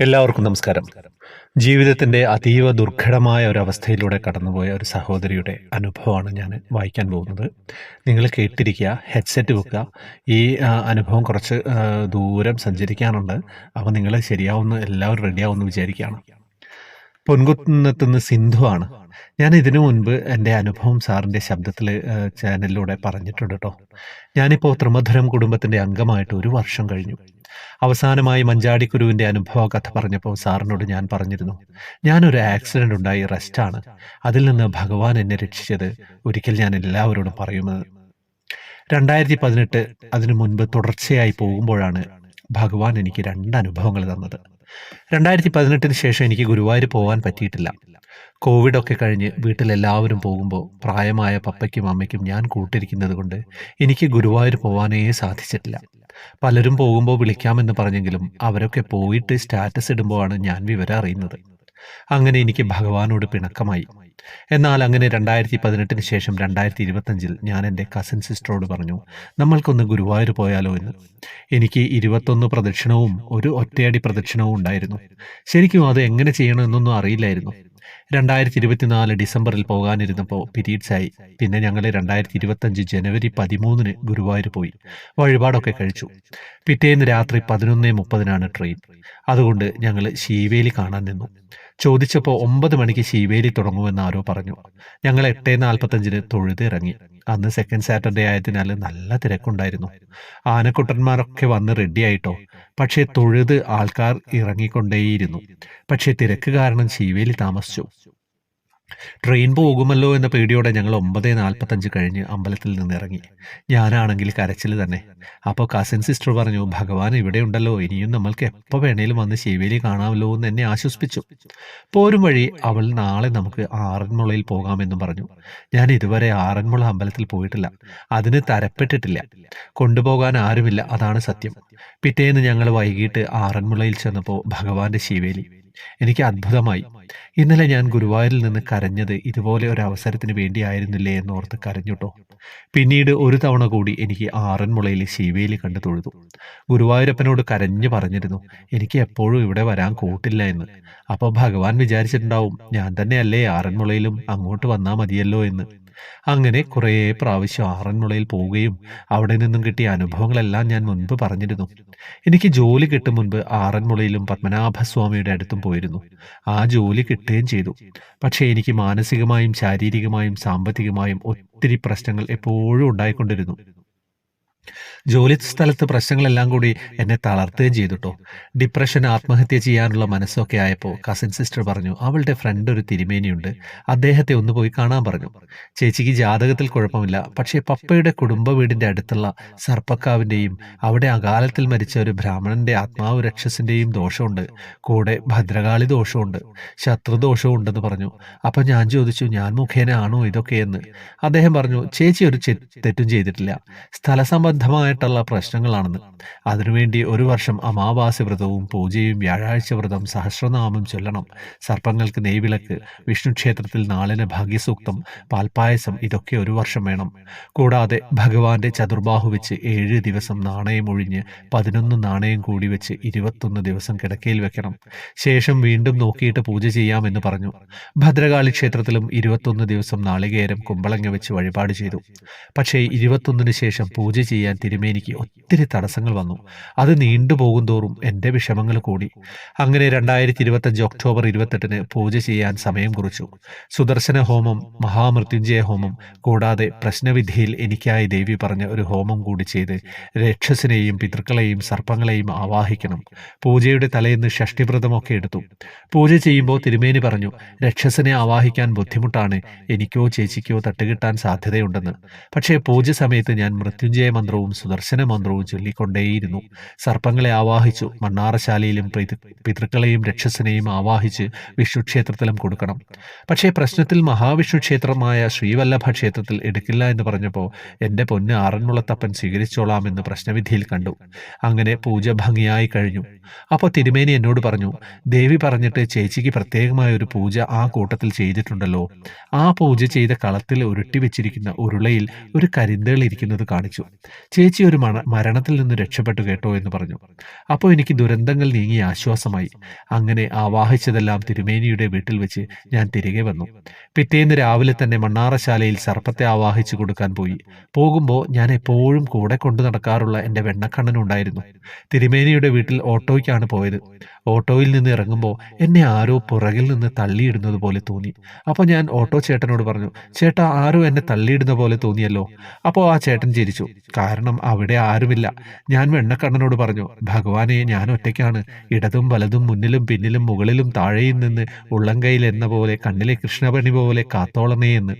എല്ലാവർക്കും നമസ്കാരം. ജീവിതത്തിന്റെ അതീവ ദുർഘടമായ ഒരു അവസ്ഥയിലൂടെ കടന്നുപോയ ഒരു സഹോദരിയുടെ അനുഭവമാണ് ഞാൻ വായിക്കാൻ പോകുന്നത്. നിങ്ങൾ കേട്ടിരിക്കുക ഹെഡ്സെറ്റ് വെക്കുക. ഈ അനുഭവം കുറച്ച് ദൂരം സഞ്ചരിക്കാനുണ്ട്. അപ്പോൾ നിങ്ങൾ ശരിയാവുന്ന എല്ലാവരും റെഡിയാവുമെന്ന് വിചാരിക്കുകയാണ്. പൊൻകുന്നത്തുനിന്ന് സിന്ധുവാണ് ഞാൻ ഇതിനു മുൻപ് എന്റെ അനുഭവം സാറിന്റെ ശബ്ദത്തിൽ ചാനലിലൂടെ പറഞ്ഞിട്ടുണ്ട് കേട്ടോ ഞാനിപ്പോൾ ത്രിമധുരം കുടുംബത്തിന്റെ അംഗമായിട്ട് ഒരു വർഷം കഴിഞ്ഞു. അവസാനമായി മഞ്ചാടിക്കുരുവിന്റെ അനുഭവ കഥ പറഞ്ഞപ്പോൾ സാറിനോട് ഞാൻ പറഞ്ഞിരുന്നു ഞാനൊരു ആക്സിഡന്റ് ഉണ്ടായി റെസ്റ്റാണ് അതിൽ നിന്ന് ഭഗവാൻ എന്നെ രക്ഷിച്ചത് ഒരിക്കൽ ഞാൻ എല്ലാവരോടും പറയുമെന്ന്. രണ്ടായിരത്തി പതിനെട്ട് അതിനു മുൻപ് തുടർച്ചയായി പോകുമ്പോഴാണ് ഭഗവാൻ എനിക്ക് രണ്ട് അനുഭവങ്ങൾ തന്നത്. രണ്ടായിരത്തി പതിനെട്ടിന് ശേഷം എനിക്ക് ഗുരുവായൂർ പോകാൻ പറ്റിയിട്ടില്ല. കോവിഡൊക്കെ കഴിഞ്ഞ് വീട്ടിലെല്ലാവരും പോകുമ്പോൾ പ്രായമായ പപ്പയ്ക്കും അമ്മയ്ക്കും ഞാൻ കൂട്ടിരിക്കുന്നത് കൊണ്ട് എനിക്ക് ഗുരുവായൂർ പോകാനേ സാധിച്ചിട്ടില്ല. പലരും പോകുമ്പോൾ വിളിക്കാമെന്ന് പറഞ്ഞെങ്കിലും അവരൊക്കെ പോയിട്ട് സ്റ്റാറ്റസ് ഇടുമ്പോഴാണ് ഞാൻ വിവരം അറിയുന്നത്. അങ്ങനെ എനിക്ക് ഭഗവാനോട് പിണക്കമായി. എന്നാൽ അങ്ങനെ രണ്ടായിരത്തി പതിനെട്ടിന് ശേഷം രണ്ടായിരത്തി ഇരുപത്തഞ്ചിൽ ഞാൻ എന്റെ കസിൻ സിസ്റ്ററോട് പറഞ്ഞു നമ്മൾക്കൊന്ന് ഗുരുവായൂർ പോയാലോ എന്ന്. എനിക്ക് ഇരുപത്തൊന്ന് പ്രദക്ഷിണവും ഒരു ഒറ്റയടി പ്രദക്ഷിണവും ഉണ്ടായിരുന്നു. ശരിക്കും അത് എങ്ങനെ ചെയ്യണമെന്നൊന്നും അറിയില്ലായിരുന്നു. രണ്ടായിരത്തി ഇരുപത്തിനാല് ഡിസംബറിൽ പോകാനിരുന്നപ്പോൾ പിരീഡ്സ് ആയി പിന്നെ ഞങ്ങൾ രണ്ടായിരത്തി ഇരുപത്തഞ്ച് ജനുവരി പതിമൂന്നിന് ഗുരുവായൂർ പോയി. വഴിപാടൊക്കെ കഴിച്ചു. പിറ്റേന്ന് രാത്രി പതിനൊന്ന് മുപ്പതിനാണ് ട്രെയിൻ. അതുകൊണ്ട് ഞങ്ങൾ ശീവേലി കാണാൻ നിന്നു. ചോദിച്ചപ്പോൾ ഒമ്പത് മണിക്ക് ശിവേലി തുടങ്ങുമെന്ന് ആരോ പറഞ്ഞു. ഞങ്ങൾ എട്ട് നാൽപ്പത്തഞ്ചിന് തൊഴുതിറങ്ങി അന്ന് സെക്കൻഡ് സാറ്റർഡേ ആയതിനാൽ നല്ല തിരക്കുണ്ടായിരുന്നു. ആനക്കുട്ടന്മാരൊക്കെ വന്ന് റെഡിയായിട്ടോ പക്ഷേ തൊഴുത് ആൾക്കാർ ഇറങ്ങിക്കൊണ്ടേയിരുന്നു. പക്ഷേ തിരക്ക് കാരണം ശിവേലി താമസിച്ചു. ട്രെയിൻ പോകുമല്ലോ എന്ന പേടിയോടെ ഞങ്ങൾ ഒമ്പത് നാൽപ്പത്തഞ്ച് കഴിഞ്ഞ് അമ്പലത്തിൽ നിന്ന് ഇറങ്ങി ഞാനാണെങ്കിൽ കരച്ചിൽ തന്നെ. അപ്പോൾ കസിൻ സിസ്റ്റർ പറഞ്ഞു ഭഗവാൻ ഇവിടെ ഉണ്ടല്ലോ ഇനിയും നമ്മൾക്ക് എപ്പോൾ വേണേലും വന്ന് ശിവേലി കാണാമല്ലോ എന്ന് എന്നെ ആശ്വസിപ്പിച്ചു. പോരും വഴി അവൾ നാളെ നമുക്ക് ആറന്മുളയിൽ പോകാമെന്നും പറഞ്ഞു. ഞാൻ ഇതുവരെ ആറന്മുള അമ്പലത്തിൽ പോയിട്ടില്ല. അതിന് തരപ്പെട്ടിട്ടില്ല. കൊണ്ടുപോകാൻ ആരുമില്ല അതാണ് സത്യം. പിറ്റേന്ന് ഞങ്ങൾ വൈകിട്ട് ആറന്മുളയിൽ ചെന്നപ്പോൾ ഭഗവാന്റെ ശിവേലി. എനിക്ക് അത്ഭുതമായി. ഇന്നലെ ഞാൻ ഗുരുവായൂരിൽ നിന്ന് കരഞ്ഞത് ഇതുപോലെ ഒരു അവസരത്തിന് വേണ്ടിയായിരുന്നില്ലേ എന്നോർത്ത് കരഞ്ഞുട്ടോ പിന്നീട് ഒരു തവണ കൂടി എനിക്ക് ആറന്മുളയിൽ ശിവയിൽ കണ്ടു തൊഴുതു. ഗുരുവായൂരപ്പനോട് കരഞ്ഞു പറഞ്ഞിരുന്നു എനിക്ക് എപ്പോഴും ഇവിടെ വരാൻ കൂട്ടില്ല എന്ന്. അപ്പോൾ ഭഗവാൻ വിചാരിച്ചിട്ടുണ്ടാവും ഞാൻ തന്നെയല്ലേ ആറന്മുളയിലും അങ്ങോട്ട് വന്നാൽ മതിയല്ലോ എന്ന്. അങ്ങനെ കുറേ പ്രാവശ്യം ആറന്മുളയിൽ പോവുകയും അവിടെ നിന്നും കിട്ടിയ അനുഭവങ്ങളെല്ലാം ഞാൻ മുൻപ് പറഞ്ഞിരുന്നു. എനിക്ക് ജോലി കിട്ടും മുൻപ് ആറന്മുളയിലും പത്മനാഭസ്വാമിയുടെ അടുത്തും പോയിരുന്നു. ആ ജോലി കിട്ടുകയും ചെയ്തു. പക്ഷേ എനിക്ക് മാനസികമായും ശാരീരികമായും സാമ്പത്തികമായും ഒത്തിരി പ്രശ്നങ്ങൾ എപ്പോഴും ഉണ്ടായിക്കൊണ്ടിരുന്നു. ജോലി സ്ഥലത്ത് പ്രശ്നങ്ങളെല്ലാം കൂടി എന്നെ തളർത്തുകയും ചെയ്തുട്ടോ ഡിപ്രഷൻ ആത്മഹത്യ ചെയ്യാനുള്ള മനസ്സൊക്കെ ആയപ്പോൾ കസിൻ സിസ്റ്റർ പറഞ്ഞു അവളുടെ ഫ്രണ്ട് ഒരു തിരുമേനിയുണ്ട്. അദ്ദേഹത്തെ ഒന്ന് പോയി കാണാൻ പറഞ്ഞു. ചേച്ചിക്ക് ജാതകത്തിൽ കുഴപ്പമില്ല. പക്ഷേ പപ്പയുടെ കുടുംബ വീടിന്റെ അടുത്തുള്ള സർപ്പക്കാവിന്റെയും അവിടെ അകാലത്തിൽ മരിച്ച ഒരു ബ്രാഹ്മണന്റെ ആത്മാവ് രക്ഷസിന്റെയും ദോഷമുണ്ട്. കൂടെ ഭദ്രകാളി ദോഷമുണ്ട്. ശത്രുദോഷവും ഉണ്ടെന്ന് പറഞ്ഞു. അപ്പം ഞാൻ ചോദിച്ചു ഞാൻ മുഖേന ആണോ ഇതൊക്കെയെന്ന് അദ്ദേഹം പറഞ്ഞു ചേച്ചി ഒരു തെറ്റും ചെയ്തിട്ടില്ല. സ്ഥലസംബന്ധമായിട്ടുള്ള പ്രശ്നങ്ങളാണെന്ന്. അതിനുവേണ്ടി ഒരു വർഷം അമാവാസി വ്രതവും പൂജയും വ്യാഴാഴ്ച വ്രതം സഹസ്രനാമം ചൊല്ലണം. സർപ്പങ്ങൾക്ക് നെയ്വിളക്ക് വിഷ്ണു ക്ഷേത്രത്തിൽ നാളിന് ഭാഗ്യസൂക്തം പാൽപ്പായസം ഇതൊക്കെ ഒരു വർഷം വേണം. കൂടാതെ ഭഗവാന്റെ ചതുർബാഹു വെച്ച് ഏഴ് ദിവസം നാണയം ഒഴിഞ്ഞ് പതിനൊന്ന് നാണയം കൂടി വെച്ച് ഇരുപത്തൊന്ന് ദിവസം കിടക്കയിൽ വെക്കണം. ശേഷം വീണ്ടും നോക്കിയിട്ട് പൂജ ചെയ്യാമെന്ന് പറഞ്ഞു. ഭദ്രകാളി ക്ഷേത്രത്തിലും ഇരുപത്തൊന്ന് ദിവസം നാളികേരം കുമ്പളങ്ങ വെച്ച് വഴിപാട് ചെയ്തു. പക്ഷേ ഇരുപത്തൊന്നിന് ശേഷം പൂജ ചെയ്യാൻ തിരുമേനിക്ക് ഒത്തിരി തടസ്സങ്ങൾ വന്നു. അത് നീണ്ടുപോകും തോറും എന്റെ വിഷമങ്ങൾ കൂടി. അങ്ങനെ രണ്ടായിരത്തി ഇരുപത്തഞ്ച് ഒക്ടോബർ ഇരുപത്തെട്ടിന് പൂജ ചെയ്യാൻ സമയം കുറിച്ചു. സുദർശന ഹോമം മഹാമൃത്യുഞ്ജയ ഹോമം കൂടാതെ പ്രശ്നവിധിയിൽ എനിക്കായി ദേവി പറഞ്ഞ ഒരു ഹോമം കൂടി ചെയ്ത് രക്ഷസിനെയും പിതൃക്കളെയും സർപ്പങ്ങളെയും ആവാഹിക്കണം. പൂജയുടെ തലേന്ന് ഷഷ്ടിവ്രതമൊക്കെ എടുത്തു. പൂജ ചെയ്യുമ്പോൾ തിരുമേനി പറഞ്ഞു രക്ഷസിനെ ആവാഹിക്കാൻ ബുദ്ധിമുട്ടാണ്. എനിക്കോ ചേച്ചിക്കോ തട്ടുകിട്ടാൻ സാധ്യതയുണ്ടെന്ന്. പക്ഷേ പൂജ സമയത്ത് ഞാൻ മൃത്യുഞ്ജയ മന്ത്രവും സുദർശന മന്ത്രവും ചൊല്ലിക്കൊണ്ടേയിരുന്നു. സർപ്പങ്ങളെ ആവാഹിച്ചു. മണ്ണാറശാലയിലും പിതൃക്കളെയും രക്ഷസനെയും ആവാഹിച്ച് വിഷ്ണു ക്ഷേത്രത്തിലും കൊടുക്കണം. പക്ഷേ പ്രശ്നത്തിൽ മഹാവിഷ്ണു ക്ഷേത്രമായ ശ്രീവല്ലഭ ക്ഷേത്രത്തിൽ എടുക്കില്ല എന്ന് പറഞ്ഞപ്പോൾ എന്റെ പൊന്ന് ആറന്മുളത്തപ്പൻ സ്വീകരിച്ചോളാം എന്ന് പ്രശ്നവിധിയിൽ കണ്ടു. അങ്ങനെ പൂജ ഭംഗിയായി കഴിഞ്ഞു. അപ്പോൾ തിരുമേനി എന്നോട് പറഞ്ഞു ദേവി പറഞ്ഞിട്ട് ചേച്ചിക്ക് പ്രത്യേകമായ ഒരു പൂജ ആ കൂട്ടത്തിൽ ചെയ്തിട്ടുണ്ടല്ലോ. ആ പൂജ ചെയ്ത കളത്തിൽ ഉരുട്ടി വെച്ചിരിക്കുന്ന ഉരുളയിൽ ഒരു കരിന്തേൾ ഇരിക്കുന്നത് കാണിച്ചു. ചേച്ചി ഒരു മരണത്തിൽ നിന്ന് രക്ഷപ്പെട്ടു കേട്ടോ എന്ന് പറഞ്ഞു. അപ്പോൾ എനിക്ക് ദുരന്തങ്ങൾ നീങ്ങി ആശ്വാസമായി. അങ്ങനെ ആവാഹിച്ചതെല്ലാം തിരുമേനിയുടെ വീട്ടിൽ വെച്ച് ഞാൻ തിരികെ വന്നു. പിറ്റേന്ന് രാവിലെ തന്നെ മണ്ണാറശാലയിൽ സർപ്പത്തെ ആവാഹിച്ചു കൊടുക്കാൻ പോയി. പോകുമ്പോൾ ഞാൻ എപ്പോഴും കൂടെ കൊണ്ടു നടക്കാറുള്ള എന്റെ വെണ്ണക്കണ്ണനുണ്ടായിരുന്നു. തിരുമേനിയുടെ വീട്ടിൽ ഓട്ടോയ്ക്കാണ് പോയത്. ഓട്ടോയിൽ നിന്ന് ഇറങ്ങുമ്പോൾ എന്നെ ആരോ പുറകിൽ നിന്ന് തള്ളിയിടുന്നത് പോലെ തോന്നി. അപ്പോൾ ഞാൻ ഓട്ടോ ചേട്ടനോട് പറഞ്ഞു ചേട്ടാ ആരോ എന്നെ തള്ളിയിടുന്ന പോലെ തോന്നിയല്ലോ. അപ്പോൾ ആ ചേട്ടൻ ചിരിച്ചു. കാരണം അവിടെ ആരുമില്ല. ഞാൻ വെണ്ണക്കണ്ണനോട് പറഞ്ഞു ഭഗവാനെ ഞാൻ ഒറ്റയ്ക്കാണ്. ഇടതും വലതും മുന്നിലും പിന്നിലും മുകളിലും താഴെയും നിന്ന് ഉള്ളംകൈയിൽ എന്ന പോലെ കണ്ണിലെ കൃഷ്ണപണി പോലെ കാത്തോളമേ എന്ന്.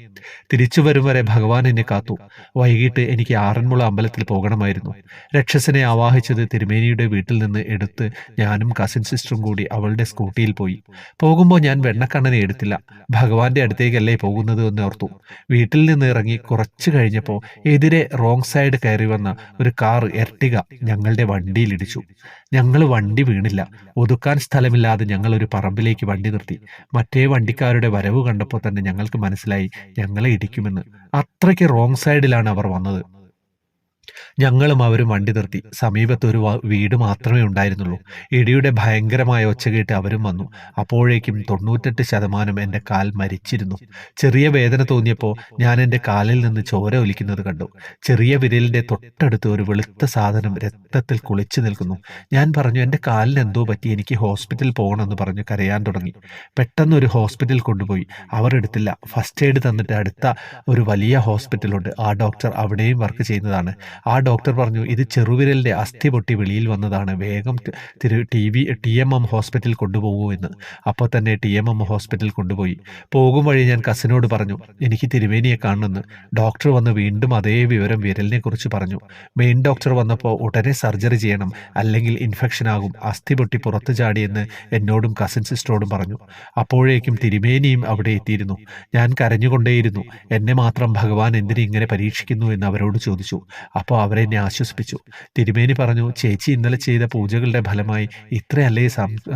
തിരിച്ചു വരും വരെ ഭഗവാൻ എന്നെ കാത്തു. വൈകിട്ട് എനിക്ക് ആറന്മുള അമ്പലത്തിൽ പോകണമായിരുന്നു. രക്ഷസനെ ആവാഹിച്ചത് തിരുമേനിയുടെ വീട്ടിൽ നിന്ന് എടുത്ത് ഞാനും കസിൻ സിസ്റ്ററും കൂടി അവളുടെ സ്കൂട്ടിയിൽ പോയി. പോകുമ്പോൾ ഞാൻ വെണ്ണക്കണ്ണനെ എടുത്തില്ല. ഭഗവാന്റെ അടുത്തേക്കല്ലേ പോകുന്നത് എന്ന് ഓർത്തു. വീട്ടിൽ നിന്ന് ഇറങ്ങി കുറച്ചു കഴിഞ്ഞപ്പോൾ എതിരെ റോങ് സൈഡ് കയറി വന്ന ഒരു കാർ എർട്ടിക ഞങ്ങളുടെ വണ്ടിയിലിടിച്ചു ഞങ്ങൾ വണ്ടി വീണില്ല. ഒതുക്കാൻ സ്ഥലമില്ലാതെ ഞങ്ങൾ ഒരു പറമ്പിലേക്ക് വണ്ടി നിർത്തി. മറ്റേ വണ്ടിക്കാരുടെ വരവ് കണ്ടപ്പോൾ തന്നെ ഞങ്ങൾക്ക് മനസ്സിലായി ഞങ്ങളെ ഇടിക്കുമെന്ന്. അത്രയ്ക്ക് റോങ് സൈഡിലാണ് അവർ വന്നത്. ഞങ്ങളും അവരും വണ്ടി നിർത്തി. സമീപത്ത് ഒരു വീട് മാത്രമേ ഉണ്ടായിരുന്നുള്ളൂ. ഇടിയുടെ ഭയങ്കരമായ ഒച്ച കേട്ട് അവരും വന്നു. അപ്പോഴേക്കും തൊണ്ണൂറ്റെട്ട് ശതമാനം എന്റെ കാൽ മരിച്ചിരുന്നു. ചെറിയ വേദന തോന്നിയപ്പോൾ ഞാൻ എന്റെ കാലിൽ നിന്ന് ചോര ഒലിക്കുന്നത് കണ്ടു. ചെറിയ വിരലിന്റെ തൊട്ടടുത്ത് ഒരു വെളുത്ത സാധനം രക്തത്തിൽ കുളിച്ചു നിൽക്കുന്നു. ഞാൻ പറഞ്ഞു എന്റെ കാലിന് എന്തോ പറ്റി? എനിക്ക് ഹോസ്പിറ്റലിൽ പോകണമെന്ന് പറഞ്ഞു കരയാൻ തുടങ്ങി. പെട്ടെന്ന് ഒരു ഹോസ്പിറ്റൽ കൊണ്ടുപോയി. അവർ എടുത്തില്ല. ഫസ്റ്റ് എയ്ഡ് തന്നിട്ട് അടുത്ത ഒരു വലിയ ഹോസ്പിറ്റലുണ്ട് ആ ഡോക്ടർ അവിടെയും വർക്ക് ചെയ്യുന്നതാണ്. ആ ഡോക്ടർ പറഞ്ഞു ഇത് ചെറുവിരലിന്റെ അസ്ഥി പൊട്ടി വെളിയിൽ വന്നതാണ്. വേഗം തിരു T V T M M ഹോസ്പിറ്റലിൽ കൊണ്ടുപോകൂ എന്ന്. അപ്പോൾ തന്നെ ടി എം എം ഹോസ്പിറ്റലിൽ കൊണ്ടുപോയി. പോകും വഴി ഞാൻ കസിനോട് പറഞ്ഞു എനിക്ക് തിരുവേനിയെ കാണണമെന്ന്. ഡോക്ടർ വന്ന് വീണ്ടും അതേ വിവരം വിരലിനെ കുറിച്ച് പറഞ്ഞു. മെയിൻ ഡോക്ടർ വന്നപ്പോൾ ഉടനെ സർജറി ചെയ്യണം അല്ലെങ്കിൽ ഇൻഫെക്ഷൻ ആകും. അസ്ഥി പൊട്ടി പുറത്തു ചാടിയെന്ന് എന്നോടും കസിൻ സിസ്റ്ററോടും പറഞ്ഞു. അപ്പോഴേക്കും തിരുമേനിയും അവിടെ എത്തിയിരുന്നു. ഞാൻ കരഞ്ഞുകൊണ്ടേയിരുന്നു. എന്നെ മാത്രം ഭഗവാൻ എന്തിനെ ഇങ്ങനെ പരീക്ഷിക്കുന്നു എന്ന് അവരോട് ചോദിച്ചു. അപ്പോൾ അവരെന്നെ ആശ്വസിപ്പിച്ചു. തിരുമേനി പറഞ്ഞു ചേച്ചി ഇന്നലെ ചെയ്ത പൂജകളുടെ ഫലമായി ഇത്രയല്ലേ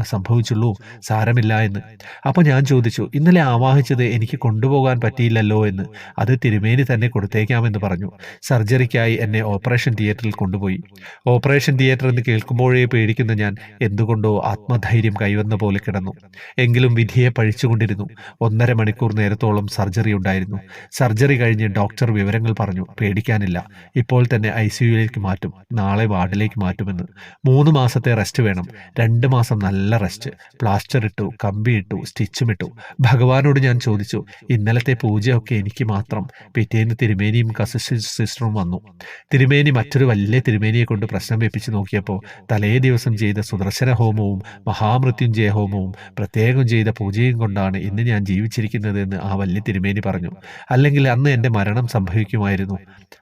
സംഭവിച്ചുള്ളൂ. സാരമില്ല എന്ന്. അപ്പോൾ ഞാൻ ചോദിച്ചു ഇന്നലെ ആവാഹിച്ചത് എനിക്ക് കൊണ്ടുപോകാൻ പറ്റിയില്ലല്ലോ എന്ന്. അത് തിരുമേനി തന്നെ കൊടുത്തേക്കാമെന്ന് പറഞ്ഞു. സർജറിക്കായി എന്നെ ഓപ്പറേഷൻ തിയേറ്ററിൽ കൊണ്ടുപോയി. ഓപ്പറേഷൻ തിയേറ്റർ എന്ന് കേൾക്കുമ്പോഴേ പേടിക്കുന്ന ഞാൻ എന്തുകൊണ്ടോ ആത്മധൈര്യം കൈവന്ന പോലെ കിടന്നു. എങ്കിലും വിധിയെ പഴിച്ചുകൊണ്ടിരുന്നു. ഒന്നര മണിക്കൂർ നേരത്തോളം സർജറി ഉണ്ടായിരുന്നു. സർജറി കഴിഞ്ഞ് ഡോക്ടർ വിവരങ്ങൾ പറഞ്ഞു പേടിക്കാനില്ല. ഇപ്പോൾ തന്നെ ഐ സിയുയിലേക്ക് മാറ്റും. നാളെ വാർഡിലേക്ക് മാറ്റുമെന്ന്. മൂന്ന് മാസത്തെ റെസ്റ്റ് വേണം. രണ്ട് മാസം നല്ല റെസ്റ്റ്. പ്ലാസ്റ്റർ ഇട്ടു കമ്പി ഇട്ടു സ്റ്റിച്ചും ഇട്ടു. ഭഗവാനോട് ഞാൻ ചോദിച്ചു ഇന്നലത്തെ പൂജയൊക്കെ എനിക്ക് മാത്രം. പിറ്റേന്ന് തിരുമേനിയും കസിൻ സിസ്റ്ററും വന്നു. തിരുമേനി മറ്റൊരു വലിയ തിരുമേനിയെ കൊണ്ട് പ്രശ്നം വെപ്പിച്ച് നോക്കിയപ്പോൾ തലേ ദിവസം ചെയ്ത സുദർശന ഹോമവും മഹാമൃത്യുഞ്ജയ ഹോമവും പ്രത്യേകം ചെയ്ത പൂജയും കൊണ്ടാണ് ഇന്ന് ഞാൻ ജീവിച്ചിരിക്കുന്നത് എന്ന് ആ വലിയ തിരുമേനി പറഞ്ഞു. അല്ലെങ്കിൽ അന്ന് എന്റെ മരണം സംഭവിക്കുമായിരുന്നു.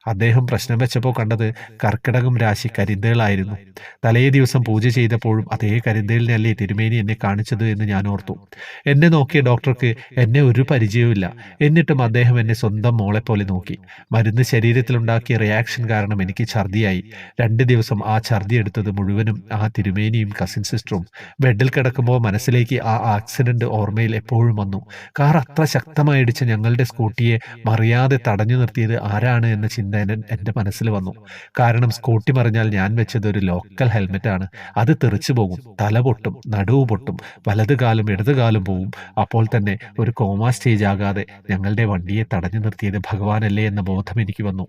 അദ്ദേഹം പ്രശ്നം വെച്ചപ്പോൾ കണ്ടത് കർക്കിടകം രാശി കരിന്തേളായിരുന്നു തലേ ദിവസം പൂജ ചെയ്തപ്പോഴും അതേ കരിന്തേളിനല്ലേ തിരുമേനി എന്നെ കാണിച്ചത് എന്ന് ഞാൻ ഓർത്തു. എന്നെ നോക്കിയ ഡോക്ടർക്ക് എന്നെ ഒരു പരിചയവുമില്ല. എന്നിട്ടും അദ്ദേഹം എന്നെ സ്വന്തം മോളെ പോലെ നോക്കി. മരുന്ന് ശരീരത്തിലുണ്ടാക്കിയ റിയാക്ഷൻ കാരണം എനിക്ക് ഛർദിയായി. രണ്ട് ദിവസം ആ ഛർദി എടുത്തത് മുഴുവനും ആ തിരുമേനിയും കസിൻ സിസ്റ്ററും ബെഡിൽ കിടക്കുമ്പോൾ മനസ്സിലേക്ക് ആ ആക്സിഡന്റ് ഓർമ്മയിൽ എപ്പോഴും വന്നു. കാർ അത്ര ശക്തമായി ഇടിച്ച ഞങ്ങളുടെ സ്കൂട്ടിയെ മറിയാതെ തടഞ്ഞു നിർത്തിയത് ആരാണ് എന്ന ചിന്ത എന്റെ മനസ്സിൽ വന്നു. കാരണം സ്കൂട്ടി മറിഞ്ഞാൽ ഞാൻ വെച്ചത് ഒരു ലോക്കൽ ഹെൽമെറ്റ് ആണ്. അത് തെറിച്ചു പോകും. തല പൊട്ടും നടുവ് പൊട്ടും വലത് കാലും ഇടത് കാലും പോവും. അപ്പോൾ തന്നെ ഒരു കോമ സ്റ്റേജ് ആകാതെ ഞങ്ങളുടെ വണ്ടിയെ തടഞ്ഞു നിർത്തിയത് ഭഗവാനല്ലേ എന്ന ബോധം എനിക്ക് വന്നു.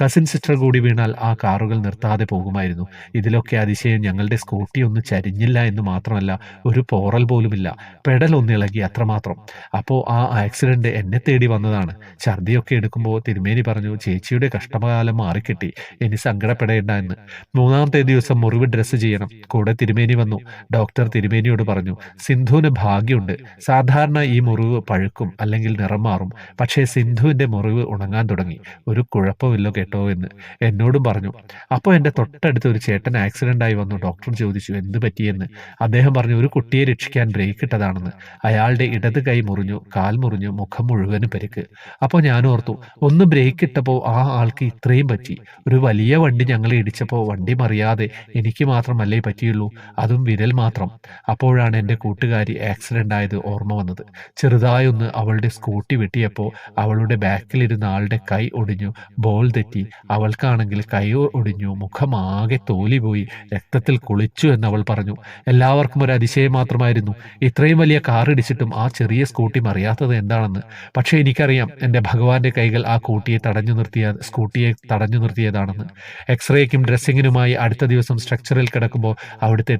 കസിൻ സിസ്റ്റർ കൂടി വീണാൽ ആ കാറുകൾ നിർത്താതെ പോകുമായിരുന്നു. ഇതിലൊക്കെ അതിശയം ഞങ്ങളുടെ സ്കൂട്ടി ഒന്ന് ചരിഞ്ഞില്ല എന്ന് മാത്രമല്ല ഒരു പോറൽ പോലുമില്ല. പെടൽ ഒന്നിളകി അത്രമാത്രം. അപ്പോൾ ആ ആക്സിഡന്റ് എന്നെ തേടി വന്നതാണ്. ഛർദിയൊക്കെ എടുക്കുമ്പോൾ തിരുമേനി പറഞ്ഞു ചേച്ചിയുടെ കഷ്ടകാലം മാറിക്കിട്ടി. ഇനി സങ്കടപ്പെടേണ്ട എന്ന് മൂന്നാമത്തെ ദിവസം മുറിവ് ഡ്രസ്സ് ചെയ്യണം. കൂടെ തിരുമേനി വന്നു. ഡോക്ടർ തിരുമേനിയോട് പറഞ്ഞു സിന്ധുവിന് ഭാഗ്യമുണ്ട്. സാധാരണ ഈ മുറിവ് പഴുക്കും അല്ലെങ്കിൽ നിറം മാറും. പക്ഷേ സിന്ധുവിന്റെ മുറിവ് ഉണങ്ങാൻ തുടങ്ങി. ഒരു കുഴപ്പമില്ല കേട്ടോ എന്ന്. എന്നോടും പറഞ്ഞു അപ്പോൾ എന്റെ തൊട്ടടുത്ത് ഒരു ചേട്ടൻ ആക്സിഡന്റ് ആയി വന്നു. ഡോക്ടർ ചോദിച്ചു എന്ത് പറ്റിയെന്ന്? അദ്ദേഹം പറഞ്ഞു ഒരു കുട്ടിയെ രക്ഷിക്കാൻ ബ്രേക്ക് ഇട്ടതാണെന്ന്. അയാളുടെ ഇടത് കൈ മുറിഞ്ഞു കാൽ മുറിഞ്ഞു മുഖം മുഴുവനും പരിക്ക്. അപ്പോൾ ഞാൻ ഓർത്തു ഒന്ന് ബ്രേക്ക് ഇട്ടപ്പോൾ ആ ആൾക്ക് ഇത്രയും പറ്റി. ഒരു വലിയ വണ്ടി ഞങ്ങളെ ഇടിച്ചപ്പോൾ വണ്ടി മറിയാതെ എനിക്ക് മാത്രമല്ലേ പറ്റിയുള്ളൂ അതും വിരൽ മാത്രം. അപ്പോഴാണ് എന്റെ കൂട്ടുകാരി ആക്സിഡന്റ് ആയത് ഓർമ്മ വന്നത്. ചെറുതായൊന്ന് അവളുടെ സ്കൂട്ടി വെട്ടിയപ്പോൾ അവളുടെ ബാക്കിലിരുന്ന ആളുടെ കൈ ഒടിഞ്ഞു ബോൾ തെറ്റി. അവൾക്കാണെങ്കിൽ കൈ ഒടിഞ്ഞു മുഖമാകെ തോലി പോയി രക്തത്തിൽ കുളിച്ചു എന്ന് അവൾ പറഞ്ഞു. എല്ലാവർക്കും ഒരു അതിശയം മാത്രമായിരുന്നു. ഇത്രയും വലിയ കാർ ഇടിച്ചിട്ടും ആ ചെറിയ സ്കൂട്ടി മറിയാത്തത് എന്താണെന്ന്. പക്ഷേ എനിക്കറിയാം എന്റെ ഭഗവാന്റെ കൈകൾ ആ കൂട്ടിയെ തടഞ്ഞു നിർത്തിയ സ്കൂട്ടിയെ തടഞ്ഞു നിർത്തിയതാണെന്ന് എക്സ്റേക്കും ഡ്രസ്സിങ്ങിനുമായി അടുത്ത ദിവസം സ്ട്രക്ചറിൽ കിടക്കുമ്പോൾ അവിടുത്തെ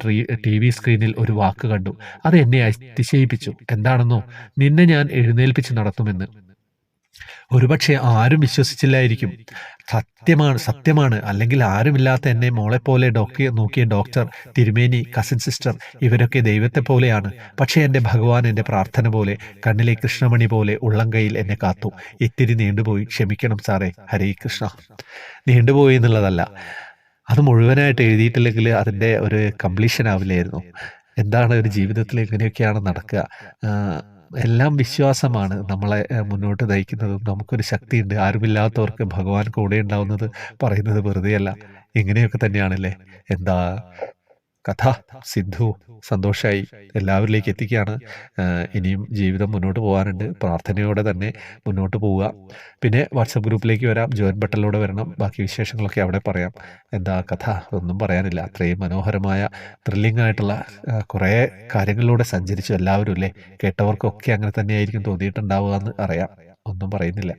ടി വി സ്ക്രീനിൽ ഒരു വാക്ക് കണ്ടു. അത് എന്നെ അതിശയിപ്പിച്ചു. എന്താണെന്നോ? നിന്നെ ഞാൻ എഴുന്നേൽപ്പിച്ച് നടത്തുമെന്ന്. ഒരുപക്ഷെ ആരും വിശ്വസിച്ചില്ലായിരിക്കും. സത്യമാണ് സത്യമാണ്. അല്ലെങ്കിൽ ആരുമില്ലാത്ത എന്നെ മോളെപ്പോലെ ഡോക്ടറെ നോക്കിയ ഡോക്ടർ തിരുമേനി കസിൻ സിസ്റ്റർ ഇവരൊക്കെ ദൈവത്തെ പോലെയാണ്. പക്ഷേ എന്റെ ഭഗവാൻ എന്റെ പ്രാർത്ഥന പോലെ കണ്ണിലെ കൃഷ്ണമണി പോലെ ഉള്ളം കയ്യിൽ എന്നെ കാത്തു. ഇത്തിരി നീണ്ടുപോയി. ക്ഷമിക്കണം സാറേ. ഹരേ കൃഷ്ണ. നീണ്ടുപോയി എന്നുള്ളതല്ല. അത് മുഴുവനായിട്ട് എഴുതിയിട്ടില്ലെങ്കിൽ അതിന്റെ ഒരു കംപ്ലീഷൻ ആവില്ലായിരുന്നു. എന്താണ് ഒരു ജീവിതത്തിൽ എങ്ങനെയൊക്കെയാണ് നടക്കുക? എല്ലാം വിശ്വാസമാണ് നമ്മളെ മുന്നോട്ട് നയിക്കുന്നതും. നമുക്കൊരു ശക്തിയുണ്ട്. ആരുമില്ലാത്തവർക്ക് ഭഗവാൻ കൂടെ ഉണ്ടാവുന്നത് പറയുന്നത് വെറുതെയല്ല. ഇങ്ങനെയൊക്കെ തന്നെയാണല്ലേ? എന്താ കഥ സിദ്ധു സന്തോഷമായി എല്ലാവരിലേക്ക് എത്തിക്കുകയാണ്. ഇനിയും ജീവിതം മുന്നോട്ട് പോകാനുണ്ട്. പ്രാർത്ഥനയോടെ തന്നെ മുന്നോട്ട് പോവുക. പിന്നെ വാട്സപ്പ് ഗ്രൂപ്പിലേക്ക് വരാം. ജോയിൻ ബട്ടണിലൂടെ വരണം. ബാക്കി വിശേഷങ്ങളൊക്കെ അവിടെ പറയാം. എന്താ കഥ? ഒന്നും പറയാനില്ല. അത്രയും മനോഹരമായ ത്രില്ലിംഗ് ആയിട്ടുള്ള കുറേ കാര്യങ്ങളിലൂടെ സഞ്ചരിച്ചു എല്ലാവരും അല്ലേ? കേട്ടവർക്കൊക്കെ അങ്ങനെ തന്നെയായിരിക്കും തോന്നിയിട്ടുണ്ടാവുക എന്ന് അറിയാം. ഒന്നും പറയുന്നില്ല.